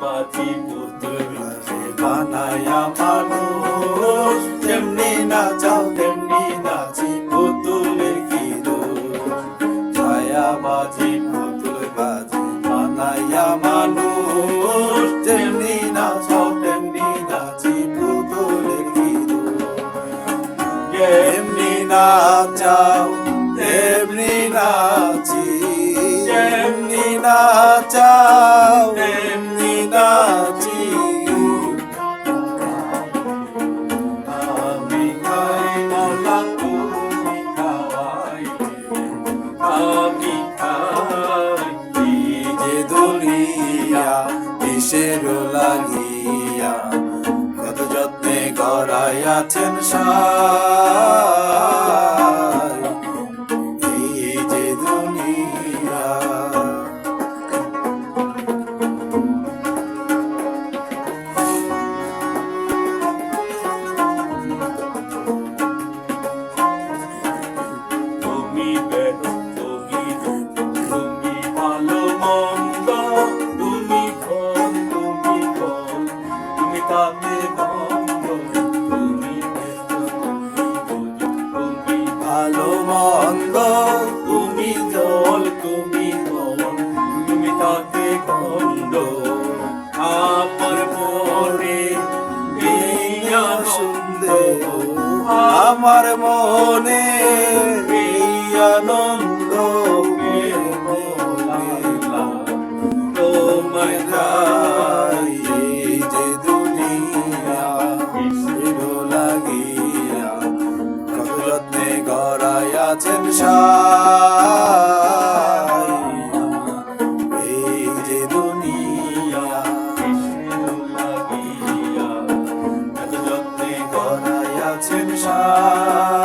পাতি পুতুল বানায়া মানুষ। তেমনি না চাও তেমনি নাচি পুতুলের কি ছায়া বাজি পুতুল বাজি বানায়া মানুষ। তেমনি না চাও তেমনি নাচি পুতুলের কি এমনি না চাও তেমনি নাচি। তেমনি না চাও লাগিয়া কত যত্নে গড়াইয়াছেন সাই ভালো মন্দ, তুমি জল, তুমি মন তুমি তাতে খন্ড আমার মনে সুন্দর আমার মনে আনন্দ সাই এই যে দুনিয়া কত যত্নে গড়াইয়াছেন সাই